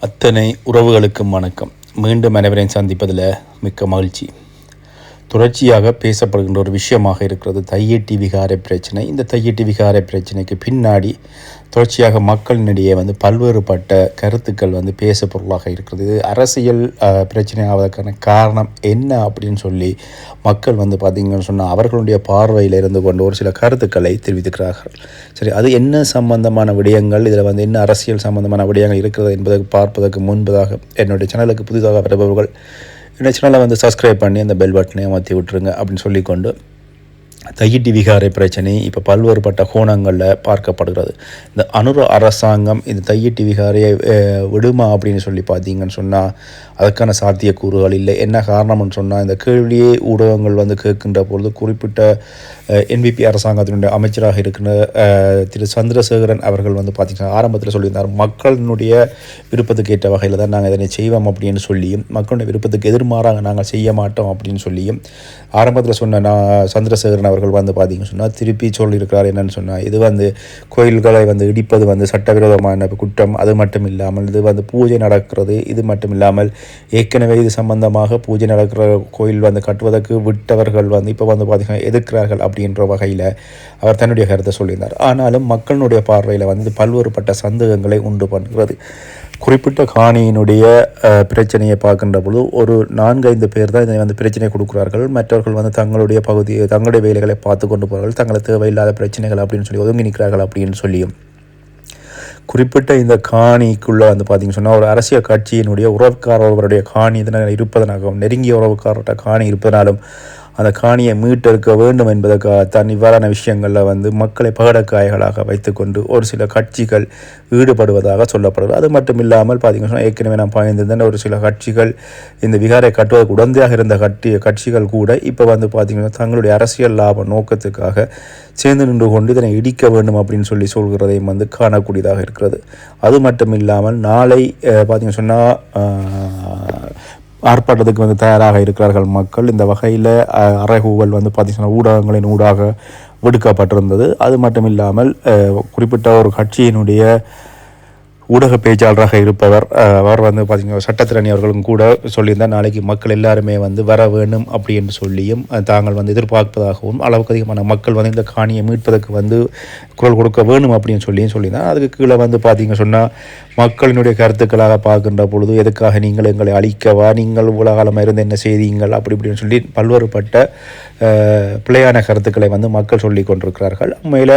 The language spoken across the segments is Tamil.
அத்தனை உறவுகளுக்கும் வணக்கம். மீண்டும் அனைவரையும் சந்திப்பதில் மிக்க மகிழ்ச்சி. தொடர்ச்சியாக பேசப்படுகின்ற ஒரு விஷயமாக இருக்கிறது. தையட்டி விகார பிரச்சனை. இந்த தையெட்டி விகார பிரச்சனைக்கு பின்னாடி தொடர்ச்சியாக மக்களினிடையே வந்து பல்வேறுபட்ட கருத்துக்கள் வந்து பேச பொருளாக இருக்கிறது. இது அரசியல் பிரச்சனை ஆவதற்கான காரணம் என்ன அப்படின்னு சொல்லி மக்கள் வந்து பார்த்திங்கன்னு சொன்னால் அவர்களுடைய பார்வையில் இருந்து கொண்டு ஒரு சில கருத்துக்களை தெரிவித்துக்கிறார்கள் சரி அது என்ன சம்பந்தமான விடயங்கள்? இதில் வந்து என்ன அரசியல் சம்பந்தமான விடயங்கள் இருக்கிறது என்பதை பார்ப்பதற்கு முன்பதாக என்னுடைய சேனலுக்கு புதிதாக வருபவர்கள் என்னுடைய சேனலை வந்து சப்ஸ்கிரைப் பண்ணி அந்த பெல் பட்டனை மாற்றி விட்டுருங்க அப்படின்னு சொல்லிக்கொண்டு தையிட்டி விகாரை பிரச்சனை இப்போ பல்வேறுபட்ட கோணங்களில் பார்க்கப்படுகிறது. இந்த அனுர அரசாங்கம் இந்த தையிட்டி விகாரையை விடுமா அப்படின்னு சொல்லி பார்த்தீங்கன்னு சொன்னால் அதற்கான சாத்தியக்கூறுகள் இல்லை. என்ன காரணம்னு சொன்னால் இந்த கேள்வியே ஊடகங்கள் வந்து கேட்கின்ற பொழுது குறிப்பிட்ட என்பிபி அரசாங்கத்தினுடைய அமைச்சராக இருக்கின்ற திரு சந்திரசேகரன் அவர்கள் வந்து பார்த்தீங்கன்னா ஆரம்பத்தில் சொல்லியிருந்தார் மக்களினுடைய விருப்பத்துக்கு ஏற்ற வகையில் தான் நாங்கள் இதனை செய்வோம் அப்படின்னு சொல்லியும் மக்களுடைய விருப்பத்துக்கு எதிர்மாறாக நாங்கள் செய்ய மாட்டோம் அப்படின்னு சொல்லியும் ஆரம்பத்தில் சொன்ன நான் சந்திரசேகரன் அவர்கள் வந்து பார்த்தீங்கன்னு சொன்னால் திருப்பி சொல்லியிருக்கிறார் என்னென்னு சொன்னால் இது வந்து கோயில்களை வந்து இடிப்பது வந்து சட்டவிரோதமான குற்றம் அது மட்டும் இல்லாமல் இது வந்து பூஜை நடக்கிறது இது மட்டும் இல்லாமல் ஏற்கனவே இது சம்பந்தமாக பூஜை நடக்கிற கோயில் வந்து கட்டுவதற்கு விட்டவர்கள் வந்து இப்போ வந்து பார்த்தீங்கன்னா எதிர்க்கிறார்கள் அப்படின்ற வகையில் அவர் தன்னுடைய கருத்தை சொல்லியிருந்தார். ஆனாலும் மக்களுடைய பார்வையில் வந்து பல்வேறுபட்ட சந்தேகங்களை உண்டு பண்ணுகிறது. குறிப்பிட்ட காணியினுடைய பிரச்சனையை பார்க்கின்ற பொழுது ஒரு நான்கைந்து பேர் தான் இதை வந்து பிரச்சனை கொடுக்கிறார்கள். மற்றவர்கள் வந்து தங்களுடைய பகுதியை தங்களுடைய வேலைகளை பார்த்து கொண்டு போகிறார்கள். தங்களை தேவையில்லாத பிரச்சனைகள் அப்படின்னு சொல்லி ஒதுங்கி நிற்கிறார்கள் அப்படின்னு சொல்லியும் குறிப்பிட்ட இந்த காணிக்குள்ளே வந்து பார்த்திங்க சொன்னால் ஒரு அரசியல் கட்சியினுடைய உறவுக்கார ஒருவருடைய காணி இதனால் இருப்பதனாகவும் நெருங்கிய உறவுக்காரர்கிட்ட காணி இருப்பதனாலும் அந்த காணியை மீட்டெடுக்க வேண்டும் என்பதற்காகத்தான் இவ்வாறான விஷயங்களில் வந்து மக்களை பகடக்காய்களாக வைத்துக்கொண்டு ஒரு சில கட்சிகள் ஈடுபடுவதாக சொல்லப்படுகிறது அது மட்டும் இல்லாமல் பார்த்தீங்கன்னா ஏற்கனவே நான் பாய்ந்திருந்தேன் ஒரு சில கட்சிகள் இந்த விகாரை கட்டுவதற்கு உடந்தையாக இருந்த கட்டி கட்சிகள் கூட இப்போ வந்து பார்த்திங்கன்னா தங்களுடைய அரசியல் லாப நோக்கத்துக்காக சேர்ந்து நின்று கொண்டு இதனை இடிக்க வேண்டும் அப்படின்னு சொல்லி சொல்கிறதையும் வந்து காணக்கூடியதாக இருக்கிறது. அது மட்டும் இல்லாமல் நாளை பார்த்திங்க சொன்னால் ஆர்ப்பாட்டத்துக்கு வந்து தயாராக இருக்கிறார்கள் மக்கள். இந்த வகையில் அறைகூவல் வந்து பார்த்தீங்கன்னா ஊடகங்களின் ஊடாக விடுக்கப்பட்டிருந்தது அது மட்டும் இல்லாமல் குறிப்பிட்ட ஒரு கட்சியினுடைய ஊடக பேச்சாளராக இருப்பவர் அவர் வந்து பார்த்தீங்கன்னா சட்டத்திரணி அவர்களும் கூட சொல்லியிருந்தார் நாளைக்கு மக்கள் எல்லாருமே வந்து வர வேண்டும் அப்படி என்று சொல்லியும் தாங்கள் வந்து எதிர்பார்ப்பதாகவும் அளவுக்கு அதிகமான மக்கள் வந்து இந்த காணியை மீட்பதற்கு வந்து குரல் கொடுக்க வேணும் அப்படின்னு சொல்லியும் சொல்லியிருந்தார் அதுக்கு கீழே வந்து பார்த்தீங்க சொன்னால் மக்களினுடைய கருத்துக்களாக பார்க்கின்ற பொழுது எதுக்காக நீங்கள் எங்களை அழிக்கவா நீங்கள் உலகாலமாக இருந்து என்ன செய்தீங்கள் அப்படி இப்படின்னு சொல்லி பல்வேறுபட்ட பிழையான கருத்துக்களை வந்து மக்கள் சொல்லி கொண்டிருக்கிறார்கள். உண்மையில்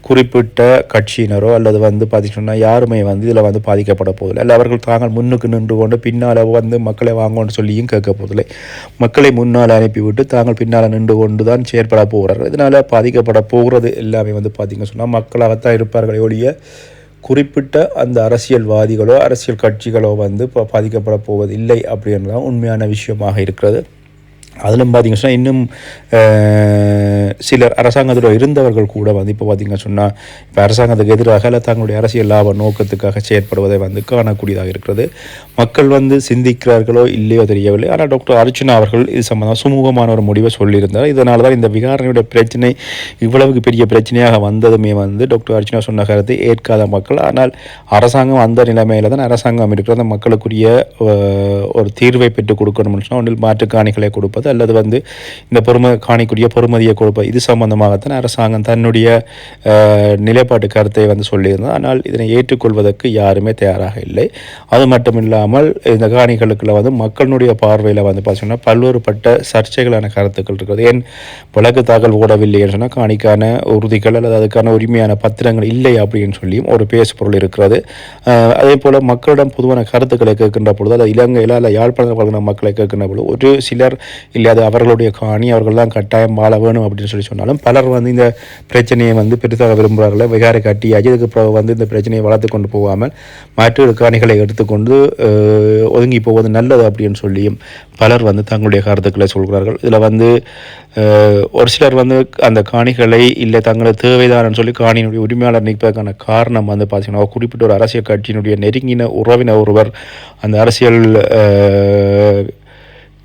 குறிப்பிட்ட கட்சியினரோ அல்லது வந்து பார்த்தீங்கன்னா யாருமே வந்து இதில் வந்து பாதிக்கப்பட போதில்லை அல்ல அவர்கள் தாங்கள் முன்னுக்கு நின்று கொண்டு பின்னால் வந்து மக்களை வாங்கன்னு சொல்லியும் கேட்க போவதில்லை. மக்களை முன்னால் அனுப்பிவிட்டு தாங்கள் பின்னால் நின்று கொண்டு தான் செயற்பட போகிறார்கள். இதனால் பாதிக்கப்பட போகிறது எல்லாமே வந்து பார்த்திங்கன்னு சொன்னால் மக்களாகத்தான் இருப்பார்களே ஒழிய குறிப்பிட்ட அந்த அரசியல்வாதிகளோ அரசியல் கட்சிகளோ வந்து பாதிக்கப்பட போவதில்லை அப்படின்றது தான் உண்மையான விஷயமாக இருக்கிறது. அதிலும் பார்த்திங்க சொன்னால் இன்னும் சிலர் அரசாங்கத்தில் இருந்தவர்கள் கூட வந்து இப்போ பார்த்திங்க சொன்னால் இப்போ அரசாங்கத்துக்கு எதிராக அல்ல தங்களுடைய அரசியல் லாப நோக்கத்துக்காக செயற்படுவதை வந்து காணக்கூடியதாக இருக்கிறது. மக்கள் வந்து சிந்திக்கிறார்களோ இல்லையோ தெரியவில்லை. ஆனால் டாக்டர் அர்ஜுனா அவர்கள் இது சம்பந்தமாக சுமூகமான ஒரு முடிவை சொல்லியிருந்தார். இதனால தான் இந்த விகாரணையுடைய பிரச்சனை இவ்வளவுக்கு பெரிய பிரச்சனையாக வந்ததுமே வந்து டாக்டர் அர்ஜுனா சொன்ன கருத்தை ஏற்காத மக்கள். ஆனால் அரசாங்கம் அந்த நிலைமையில் தான் அரசாங்கம் இருக்கிற அந்த மக்களுக்குரிய ஒரு தீர்வை பெற்றுக் கொடுக்கணும்னு சொன்னால் ஒன்றில் மாற்று காணிகளை கொடுப்பது அல்லது வந்து இந்த பொறும காணிக்குரிய பொறுமதியை கொடுப்பது. இது சம்பந்தமாகத்தான் அரசாங்கம் தன்னுடைய நிலைப்பாட்டு கருத்தை வந்து சொல்லியிருந்தது. ஆனால் இதனை ஏற்றுக்கொள்வதற்கு யாருமே தயாராக இல்லை. அது மட்டும் இல்லாமல் இந்த காணிகளுக்குள்ள வந்து மக்களுடைய பார்வையில் வந்து பார்த்தீங்கன்னா பல்வேறுபட்ட சர்ச்சைகளான கருத்துக்கள் இருக்கிறது. ஏன் வழக்கு தாக்கல் ஓடவில்லைன்னு சொன்னால் காணிக்கான உறுதிகள் அல்லது அதுக்கான உரிமையான பத்திரங்கள் இல்லை அப்படின்னு சொல்லியும் ஒரு பேசு பொருள் இருக்கிறது. அதே போல் மக்களிடம் பொதுவான கருத்துக்களை கேட்கின்ற பொழுது அல்லது இலங்கையில் அல்ல யாழ்ப்பாணம் பழகின மக்களை கேட்கின்ற பொழுது ஒரு சிலர் இல்லை அது அவர்களுடைய காணி அவர்கள் தான் கட்டாயம் வாழ வேணும் அப்படின்னு சொல்லி சொன்னாலும் பலர் வந்து இந்த பிரச்சனையை வந்து பெருசாக விரும்புகிறார்கள். விகாரை கட்டியாச்சு இதுக்கு பிறகு வந்து இந்த பிரச்சனையை வளர்த்து கொண்டு போகாமல் மற்றொரு காணிகளை எடுத்துக்கொண்டு ஒதுங்கி போவது நல்லது அப்படின்னு சொல்லியும் பலர் வந்து தங்களுடைய கருத்துக்களை சொல்கிறார்கள். இதில் வந்து ஒரு சிலர் வந்து அந்த காணிகளை இல்லை தங்களை தேவைதானு சொல்லி காணியினுடைய உரிமையாளர் நிற்பதற்கான காரணம் வந்து பார்த்தீங்கன்னா குறிப்பிட்ட ஒரு அரசியல் கட்சியினுடைய நெருங்கின உறவினர் ஒருவர் அந்த அரசியல்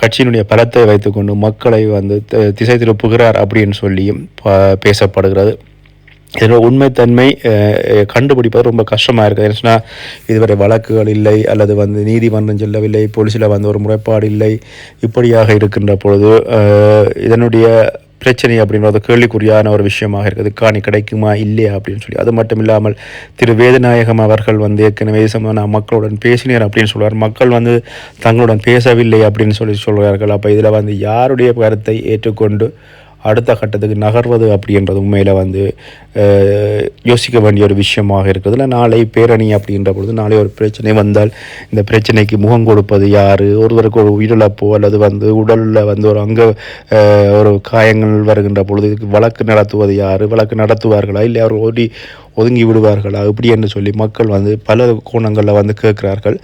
கட்சியினுடைய பலத்தை வைத்துக்கொண்டு மக்களை வந்து திசை திருப்புகிறார் அப்படின்னு சொல்லியும் ப- பேசப்படுகிறது. இதில் உண்மைத்தன்மை கண்டுபிடிப்பது ரொம்ப கஷ்டமாக இருக்குது. என்ன சொன்னால் இதுவரை வழக்குகள் இல்லை அல்லது வந்து நீதிமன்றம் செல்லவில்லை போலீஸில் வந்து ஒரு முறைப்பாடு இல்லை இப்படியாக இருக்கின்ற பொழுது இதனுடைய பிரச்சனை அப்படின்றது கேள்விக்குறியான ஒரு விஷயமாக இருக்குது. காணி கிடைக்குமா? இல்லையா? அப்படின்னு சொல்லி. அது மட்டும் இல்லாமல் திரு வேதநாயகம் அவர்கள் வந்து ஏற்கனவே நான் மக்களுடன் பேசினார் அப்படின்னு சொல்கிறார் மக்கள் வந்து தங்களுடன் பேசவில்லை அப்படின்னு சொல்லி சொல்கிறார்கள் அப்போ இதில் வந்து யாருடைய கருத்தை ஏற்றுக்கொண்டு அடுத்த கட்டத்துக்கு நகர்வது அப்படின்றது உண்மையில் வந்து யோசிக்க வேண்டிய ஒரு விஷயமாக இருக்கிறதுல நாளை பேரணி அப்படின்ற பொழுது நாளை ஒரு பிரச்சனை வந்தால் இந்த பிரச்சனைக்கு முகம் கொடுப்பது யார்? ஒருவருக்கு ஒரு உயிரிழப்போ அல்லது வந்து உடலில் வந்து ஒரு அங்க ஒரு காயங்கள் வருகின்ற பொழுது இதுக்கு வழக்கு நடத்துவது யார்? வழக்கு நடத்துவார்களா? இல்லை அவர் ஓடி ஒதுங்கி விடுவார்களா? இப்படி என்று சொல்லி மக்கள் வந்து பல கோணங்களில் வந்து கேட்கிறார்கள்.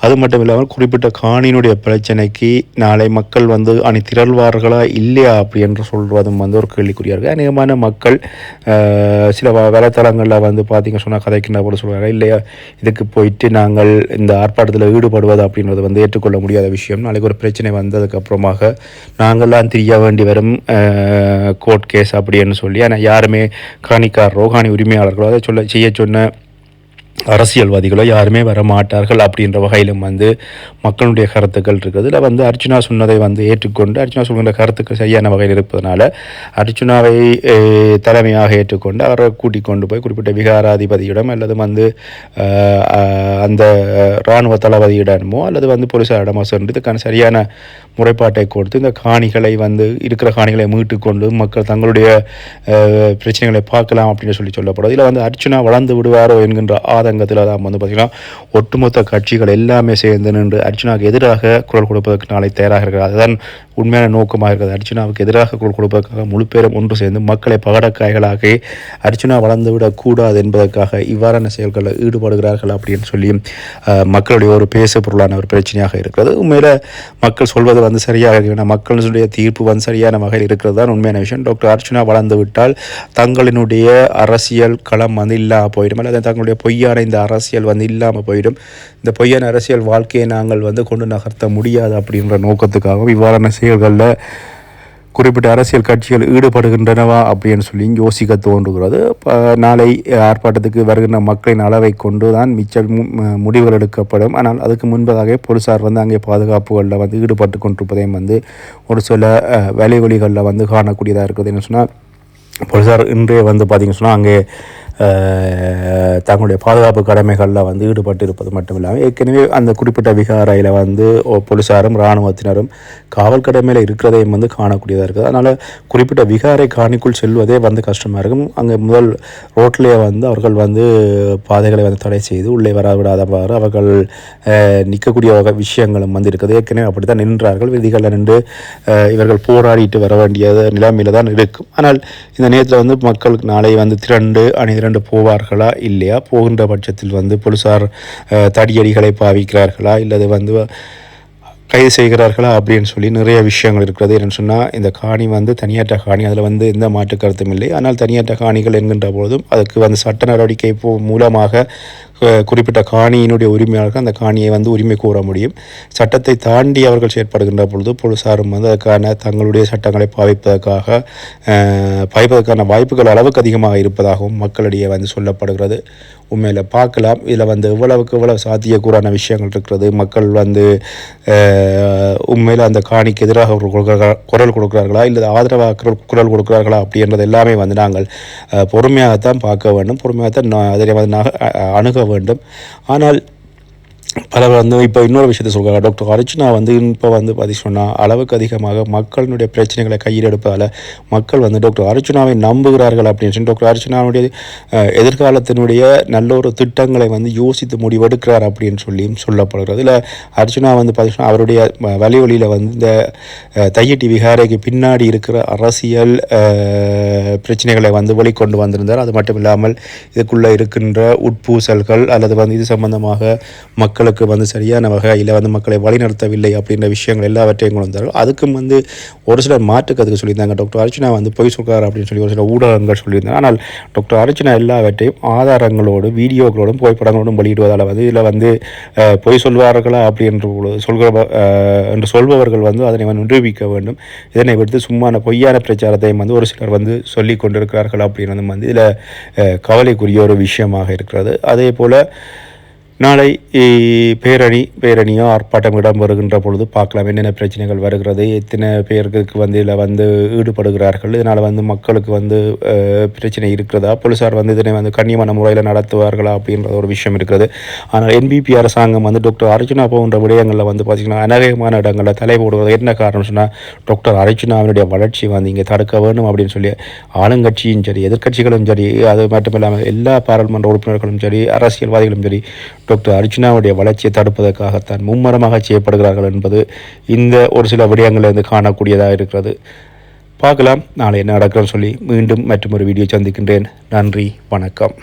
அது மட்டும் இல்லாமல் குறிப்பிட்ட காணியினுடைய பிரச்சனைக்கு நாளை மக்கள் வந்து அணி திரள்வார்களா இல்லையா அப்படி என்று சொல்வதும் வந்து ஒரு கேள்விக்குறியா இருக்குது அநேகமான மக்கள் சில வ- வலைத்தளங்களில் வந்து பார்த்தீங்க சொன்னால் கதைக்கின்ற போல சொல்கிறாங்க இல்லையா இதுக்கு போயிட்டு நாங்கள் இந்த ஆர்ப்பாட்டத்தில் ஈடுபடுவது அப்படின்றது வந்து ஏற்றுக்கொள்ள முடியாத விஷயம். நாளைக்கு ஒரு பிரச்சனை வந்ததுக்கு அப்புறமாக நாங்கள்லாம் தெரிய வேண்டி வரும் கோர்ட் கேஸ் அப்படின்னு சொல்லி. ஆனால் யாருமே காணிக்காரரோ காணி உரிமையாளர்களோ அதை சொல்ல செய்ய சொன்ன அரசியல்வாதிகளோ யாருமே வர மாட்டார்கள் அப்படின்ற வகையிலும் வந்து மக்களுடைய கருத்துக்கள் இருக்குது. இதில் வந்து அர்ச்சனா சொன்னதை வந்து ஏற்றுக்கொண்டு அர்ச்சனா சொல்கின்ற கருத்துக்கள் சரியான வகையில் இருப்பதனால அர்ச்சனாவை தலைமையாக ஏற்றுக்கொண்டு அவரை கூட்டிக் கொண்டு போய் குறிப்பிட்ட விகாராதிபதியிடம் அல்லது வந்து அந்த இராணுவ தளபதியிடமோ அல்லது வந்து போலீசாரிடமோ சென்று இதுக்கான சரியான முறைப்பாட்டை கொடுத்து இந்த காணிகளை வந்து இருக்கிற காணிகளை மீட்டு கொண்டு மக்கள் தங்களுடைய பிரச்சனைகளை பார்க்கலாம் அப்படின்னு சொல்லி சொல்லப்படுது. இதில் வந்து அர்ச்சனா வளர்ந்து விடுவாரோ என்கின்ற ஆதங்கத்தில் தான் வந்து பார்த்திங்கன்னா ஒட்டுமொத்த கட்சிகள் எல்லாமே சேர்ந்து நின்று அர்ச்சனாவுக்கு எதிராக குரல் கொடுப்பதற்கு நாளை தயாராக இருக்கிறார். அதுதான் உண்மையான நோக்கமாக இருக்கிறது. அர்ச்சனாவுக்கு எதிராக குரல் கொடுப்பதற்காக முழு பேரும் ஒன்று சேர்ந்து மக்களை பகடக்காய்களாக அர்ச்சனா வளர்ந்து விடக்கூடாது என்பதற்காக இவ்வாறான செயல்களில் ஈடுபடுகிறார்கள் அப்படின்னு சொல்லி மக்களுடைய ஒரு பேசு பொருளான ஒரு பிரச்சனையாக இருக்கிறது. உண்மையில் மக்கள் சொல்வது வந்து சரியாக இருக்கிறது. மக்களுடைய தீர்ப்பு வந்து சரியான வகையில் இருக்கிறது தான் உண்மையான விஷயம். டாக்டர் அர்ச்சனா வளர்ந்து விட்டால் தங்களினுடைய அரசியல் களம் வந்து இல்லாமல் போயிடும். அல்லது தங்களுடைய பொய்யான இந்த அரசியல் வந்து இல்லாமல் போயிடும். இந்த பொய்யான அரசியல் வாழ்க்கையை நாங்கள் வந்து கொண்டு நகர்த்த முடியாது அப்படின்ற நோக்கத்துக்காகவும் இவ்வாறான செயல்களில் குறிப்பிட்ட அரசியல் கட்சிகள் ஈடுபடுகின்றனவா அப்படின்னு சொல்லி யோசிக்க தோன்றுகிறது. நாளை ஆர்ப்பாட்டத்துக்கு வருகின்ற மக்களின் அளவை கொண்டு தான் மிச்ச முடிவுகள் எடுக்கப்படும். ஆனால் அதுக்கு முன்பதாக போலீஸார் வந்து அங்கே பாதுகாப்புகளில் வந்து ஈடுபட்டு கொண்டிருப்பதையும் வந்து ஒரு சில வேலை வழிகளில் வந்து காணக்கூடியதாக இருக்குது. என்ன சொன்னால் போலீஸார் இன்றைய வந்து பார்த்திங்கன்னு சொன்னால் அங்கே தங்களுடைய பாதுகாப்பு கடமைகளில் வந்து ஈடுபட்டு இருப்பது மட்டும் இல்லாமல் ஏற்கனவே அந்த குறிப்பிட்ட விகாரையில் வந்து போலீஸாரும் இராணுவத்தினரும் காவல் கடமையில் இருக்கிறதையும் வந்து காணக்கூடியதாக இருக்குது. அதனால் குறிப்பிட்ட விகாரை காணிக்குள் செல்வதே வந்து கஷ்டமாக இருக்கும். அங்கே முதல் ரோட்லேயே வந்து அவர்கள் வந்து பாதைகளை வந்து தடை செய்து உள்ளே வர விடாதவாறு அவர்கள் நிற்கக்கூடிய வகை விஷயங்களும் வந்து இருக்குது. ஏற்கனவே அப்படி தான் நின்றார்கள். விதிகளில் நின்று இவர்கள் போராடிட்டு வர வேண்டிய நிலைமையில தான் இருக்கும். ஆனால் இந்த நேரத்தில் வந்து மக்களுக்கு நாளை வந்து திரண்டு அணி திரண்டு போவார்களா இல்லையா? போகின்ற பட்சத்தில் வந்து போலீஸார் தடியடிகளை பாவிக்கிறார்களா? இல்லது வந்து கைது செய்கிறார்களா அப்படின்னு சொல்லி நிறைய விஷயங்கள் இருக்கிறது. என்னன்னு சொன்னால் இந்த காணி வந்து தனியாற்ற காணி. அதில் வந்து எந்த மாற்று கருத்தும் இல்லை. ஆனால் தனியாற்ற காணிகள் என்கின்ற பொழுதும் அதுக்கு வந்து சட்ட நடவடிக்கை மூலமாக குறிப்பிட்ட காணியினுடைய உரிமையாளர்கள் அந்த காணியை வந்து உரிமை கூற முடியும். சட்டத்தை தாண்டி அவர்கள் செயற்படுகின்ற பொழுது போலீசாரும் வந்து அதுக்கான தங்களுடைய சட்டங்களை பாவிப்பதற்காக பாய்ப்பதற்கான வாய்ப்புகள் அளவுக்கு அதிகமாக இருப்பதாகவும் மக்களிடையே வந்து சொல்லப்படுகிறது. உண்மையில் பார்க்கலாம். இதில் வந்து எவ்வளவுக்கு எவ்வளவு சாத்தியக்கூறான விஷயங்கள் இருக்கிறது. மக்கள் வந்து உண்மையில் அந்த காணிக்கு எதிராக குரல் கொடுக்கிறார்களா? இல்லை ஆதரவாக குரல் குரல் கொடுக்கிறார்களா அப்படின்றது எல்லாமே வந்து நாங்கள் பொறுமையாகத்தான் பார்க்க வேண்டும். பொறுமையாகத்தான் நா- அதை வந்து அணுக வேண்டும். ஆனால் பலர் வந்து இப்போ இன்னொரு விஷயத்தை சொல்கிறாங்க டாக்டர் அர்ச்சனா வந்து இப்போ வந்து பார்த்தி சொன்னால் அளவுக்கு அதிகமாக மக்களினுடைய பிரச்சனைகளை கையில் எடுப்பதால் மக்கள் வந்து டாக்டர் அர்ச்சனாவை நம்புகிறார்கள் அப்படின்னு சொல்லி டாக்டர் அர்ச்சனாவுடைய எதிர்காலத்தினுடைய நல்ல ஒரு திட்டங்களை வந்து யோசித்து முடிவெடுக்கிறார் அப்படின்னு சொல்லியும் சொல்லப்படுகிறது. இல்லை அர்ச்சனா வந்து பார்த்தீங்கன்னா அவருடைய வ- வழி வழியில் வந்து இந்த தையட்டி விகாரைக்கு பின்னாடி இருக்கிற அரசியல் பிரச்சனைகளை வந்து வெளிக்கொண்டு வந்திருந்தார். அது மட்டும் இல்லாமல் இதுக்குள்ளே இருக்கின்ற உட்பூசல்கள் அல்லது வந்து இது சம்பந்தமாக மக்கள் மக்களுக்கு வந்து சரியான வகையில் வந்து மக்களை வழிநடத்தவில்லை அப்படின்ற விஷயங்கள் எல்லாவற்றையும் கொண்டு வந்தார்கள். அதுக்கும் வந்து ஒரு சிலர் மாற்றுக்கதுக்கு சொல்லியிருந்தாங்க. டாக்டர் அர்ச்சனா வந்து பொய் சொல்கிறார் அப்படின்னு சொல்லி ஒரு சில ஊடகங்கள் சொல்லியிருந்தாங்க. ஆனால் டாக்டர் அர்ச்சனா எல்லாவற்றையும் ஆதாரங்களோடு வீடியோக்களோடும் புகைப்படங்களோடும் வெளியிடுவதால் வந்து இதில் வந்து பொய் சொல்வார்களா அப்படின்ற சொல்கிற என்று சொல்பவர்கள் வந்து அதனை வந்து நிரூபிக்க வேண்டும். இதனை விடுத்து சும்மான பொய்யான பிரச்சாரத்தையும் வந்து ஒரு சிலர் வந்து சொல்லி கொண்டிருக்கிறார்கள் அப்படின்னு வந்து இதில் கவலைக்குரிய ஒரு விஷயமாக இருக்கிறது. அதே போல் நாளை பேரணி பேரணியோ ஆர்ப்பாட்டம் இடம் வருகின்ற பொழுது பார்க்கலாம் என்னென்ன பிரச்சனைகள் வருகிறது எத்தனை பேருக்கு வந்து இதில் வந்து ஈடுபடுகிறார்கள் இதனால் வந்து மக்களுக்கு வந்து பிரச்சனை இருக்கிறதா போலீஸார் வந்து இதனை வந்து கண்ணியமான முறையில் நடத்துவார்களா அப்படின்ற ஒரு விஷயம் இருக்கிறது. ஆனால் என்பிபி அரசாங்கம் வந்து டாக்டர் அர்ஜுனா போன்ற விடயங்களில் வந்து பார்த்திங்கன்னா அநேகமான இடங்களில் தலை போடுவது என்ன காரணம் சொன்னால் டாக்டர் அர்ஜுனாவினுடைய வளர்ச்சி வந்து இங்கே தடுக்க வேண்டும் அப்படின்னு சொல்லி ஆளுங்கட்சியும் சரி எதிர்க்கட்சிகளும் சரி அது மட்டும் இல்லாமல் எல்லா பாராளுமன்ற உறுப்பினர்களும் சரி அரசியல்வாதிகளும் சரி டாக்டர் அர்ஜுனாவுடைய வளர்ச்சியை தடுப்பதற்காகத்தான் மும்மரமாக செய்யப்படுகிறார்கள் என்பது இந்த ஒரு சில விடயங்களிலிருந்து காணக்கூடியதாக இருக்கிறது. பார்க்கலாம். நாளை என்ன நடக்கிறன்னு சொல்லி மீண்டும் மற்றும் ஒரு வீடியோ சந்திக்கின்றேன். நன்றி. வணக்கம்.